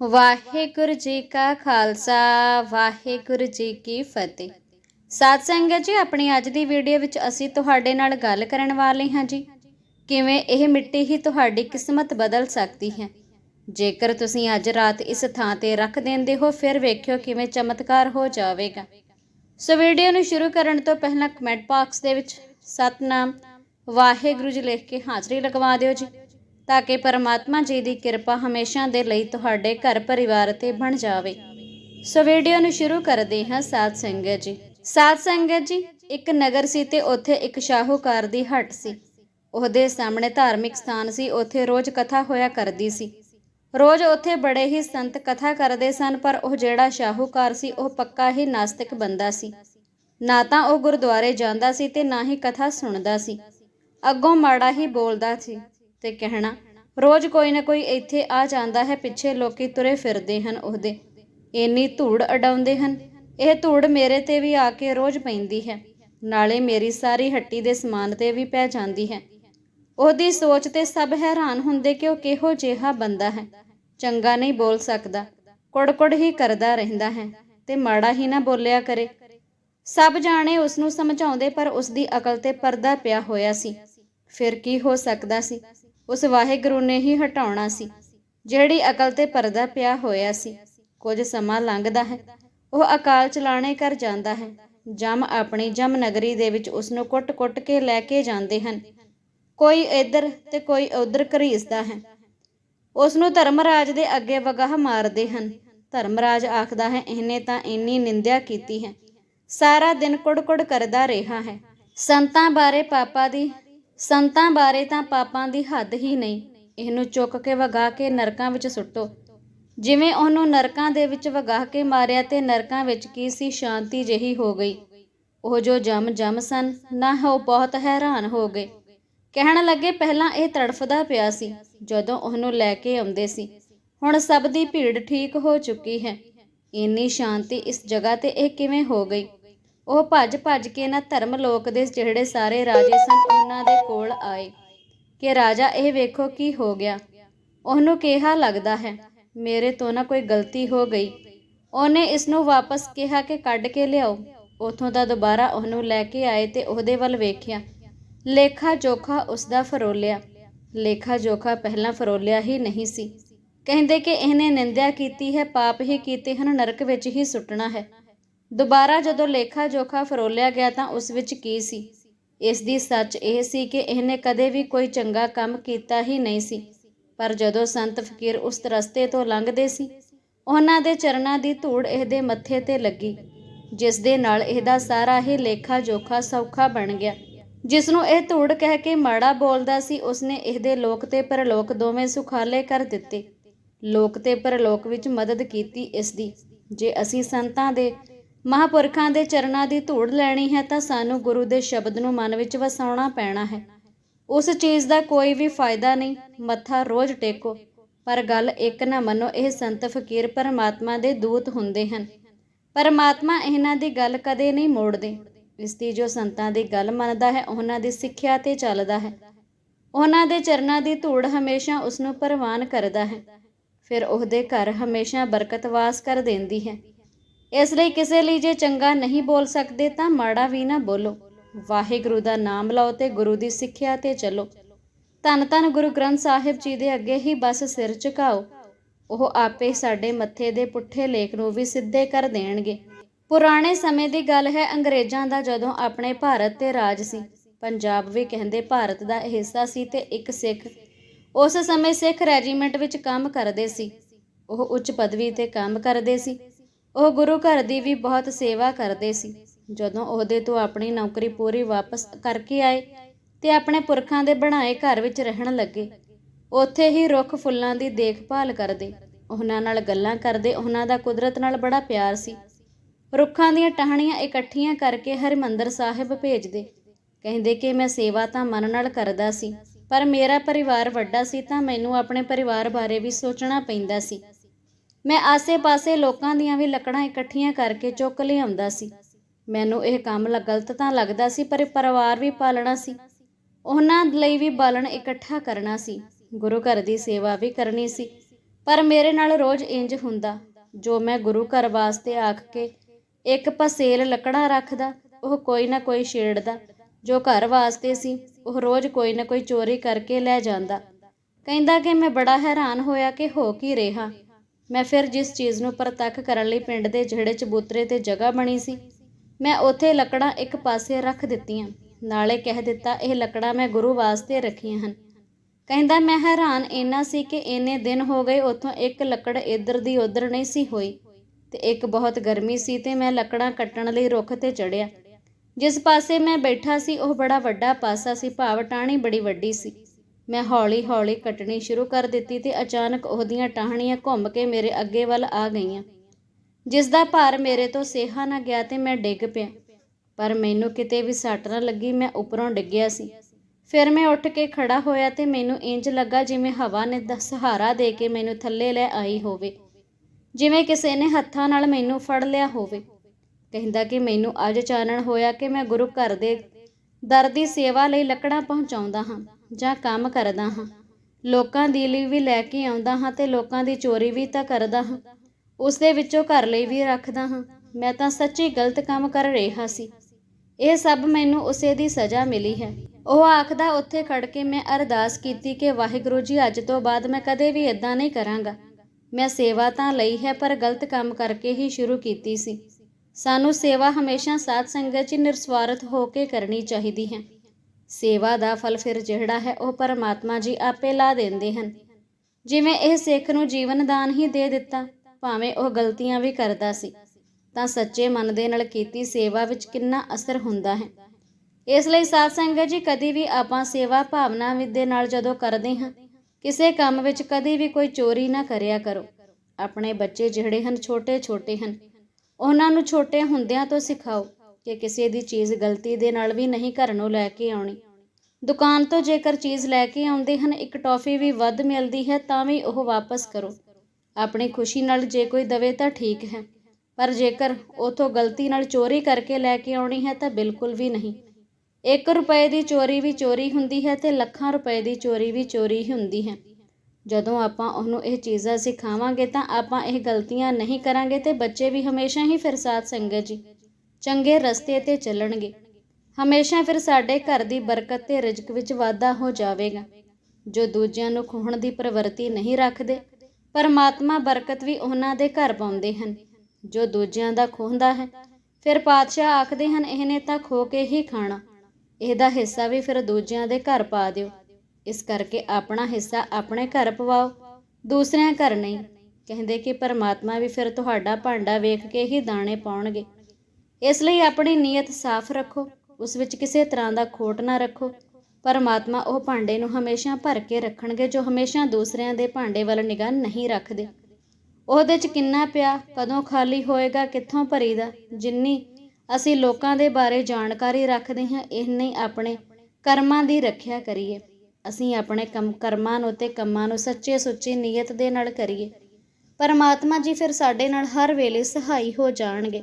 ਵਾਹਿਗੁਰੂ ਜੀ ਕਾ ਖਾਲਸਾ, ਵਾਹਿਗੁਰੂ ਜੀ ਕੀ ਫਤਿਹ। ਸਾਧ ਸੰਗਤ ਜੀ, ਆਪਣੀ ਅੱਜ ਦੀ ਵੀਡੀਓ ਵਿੱਚ ਅਸੀਂ ਤੁਹਾਡੇ ਨਾਲ ਗੱਲ ਕਰਨ ਵਾਲੇ ਹਾਂ ਜੀ। ਕਿਵੇਂ ਇਹ ਮਿੱਟੀ ਹੀ ਤੁਹਾਡੀ ਕਿਸਮਤ ਬਦਲ ਸਕਦੀ ਹੈ? ਜੇਕਰ ਤੁਸੀਂ ਅੱਜ ਰਾਤ ਇਸ ਥਾਂ ਤੇ ਰੱਖ ਦਿੰਦੇ ਹੋ, ਫਿਰ ਵੇਖਿਓ ਕਿਵੇਂ ਚਮਤਕਾਰ ਹੋ ਜਾਵੇਗਾ। ਸੋ ਵੀਡੀਓ ਨੂੰ ਸ਼ੁਰੂ ਕਰਨ ਤੋਂ ਪਹਿਲਾਂ ਕਮੈਂਟ ਬਾਕਸ ਦੇ ਵਿੱਚ ਸਤਨਾਮ ਵਾਹਿਗੁਰੂ ਜੀ ਲਿਖ ਕੇ ਹਾਜ਼ਰੀ ਲਗਵਾ ਦਿਓ ਜੀ। ਤਾਂ ਕਿ ਪਰਮਾਤਮਾ ਜੀ ਦੀ ਕਿਰਪਾ ਹਮੇਸ਼ਾ ਦੇ ਲਈ ਤੁਹਾਡੇ ਘਰ ਪਰਿਵਾਰ ਤੇ ਬਣ ਜਾਵੇ। ਸੋ ਵੀਡੀਓ ਨੂੰ ਸ਼ੁਰੂ ਕਰਦੇ ਹਾਂ ਸਾਧ ਸੰਗਤ ਜੀ। ਸਾਧ ਸੰਗਤ ਜੀ, ਇੱਕ ਨਗਰ ਸੀ ਤੇ ਉੱਥੇ ਇੱਕ ਸ਼ਾਹੂਕਾਰ ਦੀ ਹੱਟ ਸੀ। ਉਹਦੇ ਸਾਹਮਣੇ ਧਾਰਮਿਕ ਸਥਾਨ ਸੀ, ਉੱਥੇ ਰੋਜ਼ ਕਥਾ ਹੋਇਆ ਕਰਦੀ ਸੀ। ਰੋਜ਼ ਉੱਥੇ ਬੜੇ ਹੀ ਸੰਤ ਕਥਾ ਕਰਦੇ ਸਨ, ਪਰ ਉਹ ਜਿਹੜਾ ਸ਼ਾਹੂਕਾਰ ਸੀ, ਉਹ ਪੱਕਾ ਹੀ ਨਾਸਤਿਕ ਬੰਦਾ ਸੀ। ਨਾ ਤਾਂ ਉਹ ਗੁਰਦੁਆਰੇ ਜਾਂਦਾ ਸੀ ਤੇ ਨਾ ਹੀ ਕਥਾ ਸੁਣਦਾ ਸੀ। ਅੱਗੋਂ ਮਾੜਾ ਹੀ ਬੋਲਦਾ ਸੀ। ਤੇ ਕਹਿਣਾ, ਰੋਜ਼ ਕੋਈ ਨਾ ਕੋਈ ਇੱਥੇ ਆ ਜਾਂਦਾ ਹੈ, ਪਿੱਛੇ ਲੋਕੀ ਤੁਰੇ ਫਿਰਦੇ ਹਨ ਉਹਦੇ। ਇੰਨੀ ਧੂੜ ਅਡਾਉਂਦੇ ਹਨ। ਇਹ ਧੂੜ ਮੇਰੇ ਤੇ ਵੀ ਆ ਕੇ ਰੋਜ਼ ਪੈਂਦੀ ਹੈ। ਨਾਲੇ ਮੇਰੀ ਸਾਰੀ ਹੱਟੀ ਦੇ ਸਮਾਨ ਤੇ ਵੀ ਪੈ ਜਾਂਦੀ ਹੈ। ਉਹਦੀ ਸੋਚ ਤੇ ਸਭ ਹੈਰਾਨ ਹੁੰਦੇ ਕਿ ਉਹ ਕਿਹੋ ਜਿਹਾ ਬੰਦਾ ਹੈ। ਚੰਗਾ ਨਹੀਂ ਬੋਲ ਸਕਦਾ। ਕੁੜ-ਕੁੜ ਹੀ ਕਰਦਾ ਰਹਿੰਦਾ ਹੈ ਤੇ ਮਾੜਾ ਹੀ ਨਾ ਬੋਲਿਆ ਕਰੇ। ਸਭ ਜਾਣੇ ਉਸ ਨੂੰ ਸਮਝਾਉਂਦੇ ਪਰ ਉਸ ਦੀ ਅਕਲ ਤੇ ਪਰਦਾ ਪਿਆ ਹੋਇਆ ਸੀ। ਫਿਰ ਕੀ ਹੋ ਸਕਦਾ ਸੀ? ਉਸ ਵਾਹਿਗੁਰੂ ਨੇ ਹੀ ਹਟਾਉਣਾ ਸੀ। ਜਿਹੜੀ ਅਕਲ ਤੇ ਪਰਦਾ ਪਿਆ ਹੋਇਆ ਸੀ, ਕੁਝ ਸਮਾਂ ਲੰਘਦਾ ਹੈ। ਉਹ ਅਕਾਲ ਚਲਾਣੇ ਕਰ ਜਾਂਦਾ ਹੈ। ਜਮ ਆਪਣੀ ਜਮ ਨਗਰੀ ਦੇ ਵਿੱਚ ਉਸ ਨੂੰ ਕੁੱਟ-ਕੁੱਟ ਕੇ ਲੈ ਕੇ ਜਾਂਦੇ ਹਨ। ਕੋਈ ਇੱਧਰ ਤੇ ਕੋਈ ਉੱਧਰ ਘਰੀਸਦਾ ਹੈ। ਉਸ ਨੂੰ ਧਰਮਰਾਜ ਦੇ ਅੱਗੇ ਵਗਾਹ ਮਾਰਦੇ ਹਨ। ਧਰਮਰਾਜ ਆਖਦਾ ਹੈ, ਇਹਨੇ ਤਾਂ ਇੰਨੀ ਨਿੰਦਿਆ ਕੀਤੀ ਹੈ। ਸਾਰਾ ਦਿਨ ਕੁੜ-ਕੁੜ ਕਰਦਾ ਰਿਹਾ ਹੈ। ਸੰਤਾਂ ਬਾਰੇ ਪਾਪਾ ਦੀ ਸੰਤਾਂ ਬਾਰੇ ਤਾਂ ਪਾਪਾਂ ਦੀ ਹੱਦ ਹੀ ਨਹੀਂ। ਇਹਨੂੰ ਚੁੱਕ ਕੇ ਵਗਾ ਕੇ ਨਰਕਾਂ ਵਿੱਚ ਸੁੱਟੋ। ਜਿਵੇਂ ਉਹਨੂੰ ਨਰਕਾਂ ਦੇ ਵਿੱਚ ਵਗਾ ਕੇ ਮਾਰਿਆ ਤੇ ਨਰਕਾਂ ਵਿੱਚ ਕੀ ਸੀ, ਸ਼ਾਂਤੀ ਜਿਹੀ ਹੋ ਗਈ। ਉਹ ਜੋ ਜਮ ਜਮ ਸਨ, ਨਾ ਉਹ ਬਹੁਤ ਹੈਰਾਨ ਹੋ ਗਏ। ਕਹਿਣ ਲੱਗੇ ਪਹਿਲਾਂ ਇਹ ਤੜਫਦਾ ਪਿਆ ਸੀ, ਜਦੋਂ ਉਹਨੂੰ ਲੈ ਕੇ ਆਉਂਦੇ ਸੀ। ਹੁਣ ਸਭ ਦੀ ਭੀੜ ਠੀਕ ਹੋ ਚੁੱਕੀ ਹੈ। ਇੰਨੀ ਸ਼ਾਂਤੀ ਇਸ ਜਗ੍ਹਾ ਤੇ ਇਹ ਕਿਵੇਂ ਹੋ ਗਈ? ਉਹ ਭੱਜ ਭੱਜ ਕੇ ਨਾ ਧਰਮ ਲੋਕ ਦੇ ਜਿਹੜੇ ਸਾਰੇ ਰਾਜੇ ਸਨ, ਉਹਨਾਂ ਦੇ ਕੋਲ ਆਏ ਕਿ ਰਾਜਾ, ਇਹ ਵੇਖੋ ਕੀ ਹੋ ਗਿਆ। ਉਹਨੂੰ ਕਿਹਾ, ਲੱਗਦਾ ਹੈ, ਮੇਰੇ ਤੋਂ ਨਾ ਕੋਈ ਗਲਤੀ ਹੋ ਗਈ। ਉਹਨੇ ਇਸ ਨੂੰ ਵਾਪਸ ਕਿਹਾ ਕਿ ਕੱਢ ਕੇ ਲਿਆਓ। ਉਥੋਂ ਦਾ ਦੁਬਾਰਾ ਉਹਨੂੰ ਲੈ ਕੇ ਆਏ ਤੇ ਉਹਦੇ ਵੱਲ ਵੇਖਿਆ। ਲੇਖਾ ਜੋਖਾ ਉਸਦਾ ਫਰੋਲਿਆ। ਲੇਖਾ ਜੋਖਾ ਪਹਿਲਾਂ ਫਰੋਲਿਆ ਹੀ ਨਹੀਂ ਸੀ। ਕਹਿੰਦੇ ਕਿ ਇਹਨੇ ਨਿੰਦਿਆ ਕੀਤੀ ਹੈ, ਪਾਪ ਹੀ ਕੀਤੇ ਹਨ, ਨਰਕ ਵਿੱਚ ਹੀ ਸੁੱਟਣਾ ਹੈ। ਦੁਬਾਰਾ ਜਦੋਂ ਲੇਖਾ ਜੋਖਾ ਫਰੋਲਿਆ ਗਿਆ ਤਾਂ ਉਸ ਵਿੱਚ ਕੀ ਸੀ? ਇਸ ਦੀ ਸੱਚ ਇਹ ਸੀ ਕਿ ਇਹਨੇ ਕਦੇ ਵੀ ਕੋਈ ਚੰਗਾ ਕੰਮ ਕੀਤਾ ਹੀ ਨਹੀਂ ਸੀ। ਪਰ ਜਦੋਂ ਸੰਤ ਫਕੀਰ ਉਸ ਰਸਤੇ ਤੋਂ ਲੰਘਦੇ ਸੀ, ਉਹਨਾਂ ਦੇ ਚਰਨਾਂ ਦੀ ਧੂੜ ਇਹਦੇ ਮੱਥੇ ਤੇ ਲੱਗੀ, ਜਿਸ ਦੇ ਨਾਲ ਇਹਦਾ ਸਾਰਾ ਹੀ ਲੇਖਾ ਜੋਖਾ ਸੌਖਾ ਬਣ ਗਿਆ। ਜਿਸ ਨੂੰ ਇਹ ਧੂੜ ਕਹਿ ਕੇ ਮਾੜਾ ਬੋਲਦਾ ਸੀ, ਉਸਨੇ ਇਹਦੇ ਲੋਕ ਤੇ ਪਰਲੋਕ ਦੋਵੇਂ ਸੁਖਾਲੇ ਕਰ ਦਿੱਤੇ। ਲੋਕ ਤੇ ਪਰਲੋਕ ਵਿੱਚ ਮਦਦ ਕੀਤੀ ਇਸ ਦੀ। ਜੇ ਅਸੀਂ ਸੰਤਾਂ ਦੇ ਮਹਾਪੁਰਖਾਂ ਦੇ ਚਰਨਾਂ ਦੀ ਧੂੜ ਲੈਣੀ ਹੈ ਤਾਂ ਸਾਨੂੰ ਗੁਰੂ ਦੇ ਸ਼ਬਦ ਨੂੰ ਮਨ ਵਿੱਚ ਵਸਾਉਣਾ ਪੈਣਾ ਹੈ। ਉਸ ਚੀਜ਼ ਦਾ ਕੋਈ ਵੀ ਫਾਇਦਾ ਨਹੀਂ, ਮੱਥਾ ਰੋਜ਼ ਟੇਕੋ। ਪਰ ਗੱਲ ਇੱਕ ਨਾ ਮੰਨੋ, ਇਹ ਸੰਤ ਫਕੀਰ ਪਰਮਾਤਮਾ ਦੇ ਦੂਤ ਹੁੰਦੇ ਹਨ। ਪਰਮਾਤਮਾ ਇਹਨਾਂ ਦੀ ਗੱਲ ਕਦੇ ਨਹੀਂ ਮੋੜਦੇ। ਇਸ ਦੀ ਜੋ ਸੰਤਾਂ ਦੀ ਗੱਲ ਮੰਨਦਾ ਹੈ, ਉਹਨਾਂ ਦੀ ਸਿੱਖਿਆ ਤੇ ਚੱਲਦਾ ਹੈ। ਉਹਨਾਂ ਦੇ ਚਰਨਾਂ ਦੀ ਧੂੜ ਹਮੇਸ਼ਾ ਉਸ ਨੂੰ ਪ੍ਰਵਾਨ ਕਰਦਾ ਹੈ। ਫਿਰ ਉਹਦੇ ਘਰ ਹਮੇਸ਼ਾ ਬਰਕਤ ਵਾਸ ਕਰ ਦਿੰਦੀ ਹੈ। ਇਸ ਲਈ ਕਿਸੇ ਲਈ ਜੇ ਚੰਗਾ ਨਹੀਂ ਬੋਲ ਸਕਦੇ ਤਾਂ ਮਾੜਾ ਵੀ ਨਾ ਬੋਲੋ। ਵਾਹਿਗੁਰੂ ਦਾ ਨਾਮ ਲਓ ਤੇ ਗੁਰੂ ਦੀ ਸਿੱਖਿਆ ਤੇ ਚੱਲੋ। ਧੰਨ ਧੰਨ ਗੁਰੂ ਗ੍ਰੰਥ ਸਾਹਿਬ ਜੀ ਦੇ ਅੱਗੇ ਹੀ ਬਸ ਸਿਰ ਝੁਕਾਓ। ਉਹ ਆਪੇ ਸਾਡੇ ਮੱਥੇ ਦੇ ਪੁੱਠੇ ਲੇਖ ਨੂੰ ਵੀ ਸਿੱਧੇ ਕਰ ਦੇਣਗੇ। ਪੁਰਾਣੇ ਸਮੇਂ ਦੀ ਗੱਲ ਹੈ, ਅੰਗਰੇਜ਼ਾਂ ਦਾ ਜਦੋਂ ਆਪਣੇ ਭਾਰਤ ਤੇ ਰਾਜ ਸੀ, ਪੰਜਾਬ ਵੀ ਕਹਿੰਦੇ ਭਾਰਤ ਦਾ ਹਿੱਸਾ ਸੀ ਤੇ ਇੱਕ ਸਿੱਖ। ਉਸ ਸਮੇਂ ਸਿੱਖ ਰੈਜੀਮੈਂਟ ਵਿੱਚ ਕੰਮ ਕਰਦੇ ਸੀ। ਉਹ ਉੱਚ ਪਦਵੀ ਤੇ ਕੰਮ ਕਰਦੇ ਸੀ। ਉਹ ਗੁਰੂ ਘਰ ਦੀ ਵੀ ਬਹੁਤ ਸੇਵਾ ਕਰਦੇ ਸੀ। ਜਦੋਂ ਉਹਦੇ ਤੋਂ ਆਪਣੀ ਨੌਕਰੀ ਪੂਰੀ ਵਾਪਸ ਕਰਕੇ ਆਏ ਤੇ ਆਪਣੇ ਪੁਰਖਾਂ ਦੇ ਬਣਾਏ ਘਰ ਵਿੱਚ ਰਹਿਣ ਲੱਗੇ, ਉੱਥੇ ਹੀ ਰੁੱਖ ਫੁੱਲਾਂ ਦੀ ਦੇਖਭਾਲ ਕਰਦੇ। ਉਹਨਾਂ ਨਾਲ ਗੱਲਾਂ ਕਰਦੇ, ਉਹਨਾਂ ਦਾ ਕੁਦਰਤ ਨਾਲ ਬੜਾ ਪਿਆਰ ਸੀ। ਰੁੱਖਾਂ ਦੀਆਂ ਟਾਹਣੀਆਂ ਇਕੱਠੀਆਂ ਕਰਕੇ ਹਰਿਮੰਦਰ ਸਾਹਿਬ ਭੇਜਦੇ। ਕਹਿੰਦੇ ਕਿ ਮੈਂ ਸੇਵਾ ਤਾਂ ਮਨ ਨਾਲ ਕਰਦਾ ਸੀ, ਪਰ ਮੇਰਾ ਪਰਿਵਾਰ ਵੱਡਾ ਸੀ ਤਾਂ ਮੈਨੂੰ ਆਪਣੇ ਪਰਿਵਾਰ ਬਾਰੇ ਵੀ ਸੋਚਣਾ ਪੈਂਦਾ ਸੀ। ਮੈਂ ਆਸੇ-ਪਾਸੇ ਲੋਕਾਂ ਦੀਆਂ ਵੀ ਲੱਕੜਾਂ ਇਕੱਠੀਆਂ ਕਰਕੇ ਚੁੱਕ ਲਿਆਉਂਦਾ ਸੀ। ਮੈਨੂੰ ਇਹ ਕੰਮ ਗਲਤ ਤਾਂ ਲੱਗਦਾ ਸੀ, ਪਰ ਪਰਿਵਾਰ ਵੀ ਪਾਲਣਾ ਸੀ। ਉਹਨਾਂ ਲਈ ਵੀ ਬਾਲਣ ਇਕੱਠਾ ਕਰਨਾ ਸੀ। ਗੁਰੂ ਘਰ ਦੀ ਸੇਵਾ ਵੀ ਕਰਨੀ ਸੀ। ਪਰ ਮੇਰੇ ਨਾਲ ਰੋਜ਼ ਇੰਜ ਹੁੰਦਾ, ਜੋ ਮੈਂ ਗੁਰੂ ਘਰ ਵਾਸਤੇ ਆਖ ਕੇ ਇੱਕ ਪਸੇਲ ਲੱਕੜਾਂ ਰੱਖਦਾ, ਉਹ ਕੋਈ ਨਾ ਕੋਈ ਛੇੜਦਾ। ਜੋ ਘਰ ਵਾਸਤੇ ਸੀ, ਉਹ ਰੋਜ਼ ਕੋਈ ਨਾ ਕੋਈ ਚੋਰੀ ਕਰਕੇ ਲੈ ਜਾਂਦਾ। ਕਹਿੰਦਾ ਕਿ ਮੈਂ ਬੜਾ ਹੈਰਾਨ ਹੋਇਆ ਕਿ ਹੋ ਕੀ ਰਿਹਾ। ਮੈਂ ਫਿਰ ਜਿਸ ਚੀਜ਼ ਨੂੰ ਪ੍ਰਤੱਖ ਕਰਨ ਲਈ ਪਿੰਡ ਦੇ ਜਿਹੜੇ ਚਬੂਤਰੇ ਤੇ ਜਗ੍ਹਾ ਬਣੀ ਸੀ, ਮੈਂ ਉੱਥੇ ਲੱਕੜਾਂ ਇੱਕ ਪਾਸੇ ਰੱਖ ਦਿੱਤੀਆਂ। ਨਾਲੇ ਕਹਿ ਦਿੱਤਾ, ਇਹ ਲੱਕੜਾਂ ਮੈਂ ਗੁਰੂ ਵਾਸਤੇ ਰੱਖੀਆਂ ਹਨ। ਕਹਿੰਦਾ, ਮੈਂ ਹੈਰਾਨ ਇੰਨਾ ਸੀ ਕਿ ਇੰਨੇ ਦਿਨ ਹੋ ਗਏ ਉੱਥੋਂ ਇੱਕ ਲੱਕੜ ਇੱਧਰ ਦੀ ਉੱਧਰ ਨਹੀਂ ਸੀ ਹੋਈ ਤੇ ਇੱਕ ਬਹੁਤ ਗਰਮੀ ਸੀ ਤੇ ਮੈਂ ਲੱਕੜਾਂ ਕੱਟਣ ਲਈ ਰੁੱਖ ਤੇ ਚੜਿਆ ਜਿਸ ਪਾਸੇ ਮੈਂ ਬੈਠਾ ਸੀ, ਉਹ ਬੜਾ ਵੱਡਾ ਪਾਸਾ ਸੀ, ਭਾਵ ਟਾਹਣੀ ਬੜੀ ਵੱਡੀ ਸੀ। ਮੈਂ ਹੌਲੀ-ਹੌਲੀ ਕੱਟਣੀ ਸ਼ੁਰੂ ਕਰ ਦਿੱਤੀ ਤੇ ਅਚਾਨਕ ਉਹਦੀਆਂ ਟਾਹਣੀਆਂ ਘੁੰਮ ਕੇ ਮੇਰੇ ਅੱਗੇ ਵੱਲ ਆ ਗਈਆਂ। ਜਿਸ ਦਾ ਭਾਰ ਮੇਰੇ ਤੋਂ ਸੇਹਾ ਨਾ ਗਿਆ ਤੇ ਮੈਂ ਡਿੱਗ ਪਿਆ। ਪਰ ਮੈਨੂੰ ਕਿਤੇ ਵੀ ਸੱਟ ਨਾ ਲੱਗੀ, ਮੈਂ ਉੱਪਰੋਂ ਡਿੱਗਿਆ ਸੀ। ਫਿਰ ਮੈਂ ਉੱਠ ਕੇ ਖੜਾ ਹੋਇਆ ਤੇ ਮੈਨੂੰ ਇੰਜ ਲੱਗਾ ਜਿਵੇਂ ਹਵਾ ਨੇ ਸਹਾਰਾ ਦੇ ਕੇ ਮੈਨੂੰ ਥੱਲੇ ਲੈ ਆਈ ਹੋਵੇ। ਜਿਵੇਂ ਕਿਸੇ ਨੇ ਹੱਥਾਂ ਨਾਲ ਮੈਨੂੰ ਫੜ ਲਿਆ ਹੋਵੇ। ਕਹਿੰਦਾ ਕਿ ਮੈਨੂੰ ਅੱਜ ਚਾਨਣ ਹੋਇਆ ਕਿ ਮੈਂ ਗੁਰੂ ਘਰ ਦੇ ਦਰ ਦੀ ਸੇਵਾ ਲਈ ਲੱਕੜਾਂ ਪਹੁੰਚਾਉਂਦਾ ਹਾਂ। ਜਾਂ ਕੰਮ ਕਰਦਾ ਹਾਂ। ਲੋਕਾਂ ਦੀ ਲਈ ਵੀ ਲੈ ਕੇ ਆਉਂਦਾ ਹਾਂ ਤੇ ਲੋਕਾਂ ਦੀ ਚੋਰੀ ਵੀ ਤਾਂ ਕਰਦਾ ਹਾਂ। ਉਸ ਦੇ ਵਿੱਚੋਂ ਘਰ ਲਈ ਵੀ ਰੱਖਦਾ ਹਾਂ। ਮੈਂ ਤਾਂ ਸੱਚੀ ਗਲਤ ਕੰਮ ਕਰ ਰਿਹਾ ਸੀ। ਇਹ ਸਭ ਮੈਨੂੰ ਉਸੇ ਦੀ ਸਜ਼ਾ ਮਿਲੀ ਹੈ। ਉਹ ਆਖਦਾ, ਉੱਥੇ ਖੜ ਕੇ ਮੈਂ ਅਰਦਾਸ ਕੀਤੀ ਕਿ ਵਾਹਿਗੁਰੂ ਜੀ, ਅੱਜ ਤੋਂ ਬਾਅਦ ਮੈਂ ਕਦੇ ਵੀ ਇਦਾਂ ਨਹੀਂ ਕਰਾਂਗਾ। ਮੈਂ ਸੇਵਾ ਤਾਂ ਲਈ ਹੈ, ਪਰ ਗਲਤ ਕੰਮ ਕਰਕੇ ਹੀ ਸ਼ੁਰੂ ਕੀਤੀ ਸੀ। ਸਾਨੂੰ ਸੇਵਾ ਹਮੇਸ਼ਾ ਸਾਧ ਸੰਗਤ 'ਚ ਨਿਰਸਵਾਰਥ ਹੋ ਕੇ ਕਰਨੀ ਚਾਹੀਦੀ ਹੈ। ਸੇਵਾ ਦਾ ਫਲ ਫਿਰ ਜਿਹੜਾ ਹੈ ਉਹ ਪਰਮਾਤਮਾ ਜੀ ਆਪੇ ਲਾ ਦਿੰਦੇ ਹਨ। ਜਿਵੇਂ ਇਹ ਸਿੱਖ ਨੂੰ ਜੀਵਨ ਦਾਨ ਹੀ ਦੇ ਦਿੱਤਾ, ਭਾਵੇਂ ਉਹ ਗਲਤੀਆਂ ਵੀ ਕਰਦਾ ਸੀ, ਤਾਂ ਸੱਚੇ ਮਨ ਦੇ ਨਾਲ ਕੀਤੀ ਸੇਵਾ ਵਿੱਚ ਕਿੰਨਾ ਅਸਰ ਹੁੰਦਾ ਹੈ। ਇਸ ਲਈ ਸਾਧ ਸੰਗਤ ਜੀ, ਕਦੀ ਵੀ ਆਪਾਂ ਸੇਵਾ ਭਾਵਨਾ ਦੇ ਨਾਲ ਜਦੋਂ ਕਰਦੇ ਹਾਂ, ਕਿਸੇ ਕੰਮ ਵਿੱਚ ਕਦੀ ਵੀ ਕੋਈ ਚੋਰੀ ਨਾ ਕਰਿਆ ਕਰੋ। ਆਪਣੇ ਬੱਚੇ ਜਿਹੜੇ ਹਨ ਛੋਟੇ ਛੋਟੇ ਹਨ, ਉਹਨਾਂ ਨੂੰ ਛੋਟੇ ਹੁੰਦਿਆਂ ਤੋਂ ਸਿਖਾਓ। ਕਿ ਕਿਸੇ ਦੀ ਚੀਜ਼ ਗਲਤੀ ਦੇ ਨਾਲ ਵੀ ਨਹੀਂ ਘਰ ਨੂੰ ਲੈ ਕੇ ਆਉਣੀ। ਦੁਕਾਨ ਤੋਂ ਜੇਕਰ ਚੀਜ਼ ਲੈ ਕੇ ਆਉਂਦੇ ਹਨ, ਇੱਕ ਟੌਫੀ ਵੀ ਵੱਧ ਮਿਲਦੀ ਹੈ, ਤਾਂ ਵੀ ਉਹ ਵਾਪਸ ਕਰੋ। ਆਪਣੀ ਖੁਸ਼ੀ ਨਾਲ ਜੇ ਕੋਈ ਦਵੇ ਤਾਂ ਠੀਕ ਹੈ, ਪਰ ਜੇਕਰ ਉਥੋਂ ਗਲਤੀ ਨਾਲ ਚੋਰੀ ਕਰਕੇ ਲੈ ਕੇ ਆਉਣੀ ਹੈ, ਤਾਂ ਬਿਲਕੁਲ ਵੀ ਨਹੀਂ। 1 ਰੁਪਏ ਦੀ ਚੋਰੀ ਵੀ ਚੋਰੀ ਹੁੰਦੀ ਹੈ ਤੇ ਲੱਖਾਂ ਰੁਪਏ ਦੀ ਚੋਰੀ ਵੀ ਚੋਰੀ ਹੀ ਹੁੰਦੀ ਹੈ। ਜਦੋਂ ਆਪਾਂ ਉਹਨੂੰ ਇਹ ਚੀਜ਼ਾਂ ਸਿਖਾਵਾਂਗੇ, ਤਾਂ ਆਪਾਂ ਇਹ ਗਲਤੀਆਂ ਨਹੀਂ ਕਰਾਂਗੇ ਤੇ ਬੱਚੇ ਵੀ ਹਮੇਸ਼ਾ ਹੀ ਫਿਰ ਸਾਥ ਸੰਗਤ ਜੀ। ਚੰਗੇ ਰਸਤੇ ਤੇ ਚੱਲਣਗੇ। ਹਮੇਸ਼ਾ ਫਿਰ ਸਾਡੇ ਘਰ ਦੀ ਬਰਕਤ ਤੇ ਰਿਜ਼ਕ ਵਿੱਚ ਵਾਧਾ ਹੋ ਜਾਵੇਗਾ। ਜੋ ਦੂਜਿਆਂ ਨੂੰ ਖੋਹਣ ਦੀ ਪ੍ਰਵਰਤੀ ਨਹੀਂ ਰੱਖਦੇ, ਪਰਮਾਤਮਾ ਬਰਕਤ ਵੀ ਉਹਨਾਂ ਦੇ ਘਰ ਪਾਉਂਦੇ ਹਨ। ਜੋ ਦੂਜਿਆਂ ਦਾ ਖੋਹਦਾ ਹੈ, ਫਿਰ ਪਾਤਸ਼ਾਹ ਆਖਦੇ ਹਨ, ਇਹਨੇ ਤਾਂ ਖੋ ਕੇ ਹੀ ਖਾਣਾ। ਇਹਦਾ ਹਿੱਸਾ ਵੀ ਫਿਰ ਦੂਜਿਆਂ ਦੇ ਘਰ ਪਾ ਦਿਓ। ਇਸ ਕਰਕੇ ਆਪਣਾ ਹਿੱਸਾ ਆਪਣੇ ਘਰ ਪਵਾਓ, ਦੂਸਰਿਆਂ ਘਰ ਨਹੀਂ। ਕਹਿੰਦੇ ਕਿ ਪਰਮਾਤਮਾ ਵੀ ਫਿਰ ਤੁਹਾਡਾ ਭਾਂਡਾ ਵੇਖ ਕੇ ਹੀ ਦਾਣੇ ਪਾਉਣਗੇ। ਇਸ ਲਈ ਆਪਣੀ ਨੀਅਤ ਸਾਫ਼ ਰੱਖੋ, ਉਸ ਵਿੱਚ ਕਿਸੇ ਤਰ੍ਹਾਂ ਦਾ ਖੋਟ ਨਾ ਰੱਖੋ। ਪਰਮਾਤਮਾ ਉਹ ਭਾਂਡੇ ਨੂੰ ਹਮੇਸ਼ਾ ਭਰ ਕੇ ਰੱਖਣਗੇ ਜੋ ਹਮੇਸ਼ਾ ਦੂਸਰਿਆਂ ਦੇ ਭਾਂਡੇ ਵੱਲ ਨਿਗਾਹ ਨਹੀਂ ਰੱਖਦੇ। ਉਹਦੇ 'ਚ ਕਿੰਨਾ ਪਿਆ, ਕਦੋਂ ਖਾਲੀ ਹੋਏਗਾ, ਕਿੱਥੋਂ ਭਰੀਦਾ, ਜਿੰਨੀ ਅਸੀਂ ਲੋਕਾਂ ਦੇ ਬਾਰੇ ਜਾਣਕਾਰੀ ਰੱਖਦੇ ਹਾਂ ਇੰਨੀ ਆਪਣੇ ਕਰਮਾਂ ਦੀ ਰੱਖਿਆ ਕਰੀਏ। ਅਸੀਂ ਆਪਣੇ ਕੰਮ, ਕਰਮਾਂ ਨੂੰ ਤੇ ਕੰਮਾਂ ਨੂੰ ਸੱਚੇ ਸੁੱਚੀ ਨੀਅਤ ਦੇ ਨਾਲ ਕਰੀਏ। ਪਰਮਾਤਮਾ ਜੀ ਫਿਰ ਸਾਡੇ ਨਾਲ ਹਰ ਵੇਲੇ ਸਹਾਈ ਹੋ ਜਾਣਗੇ।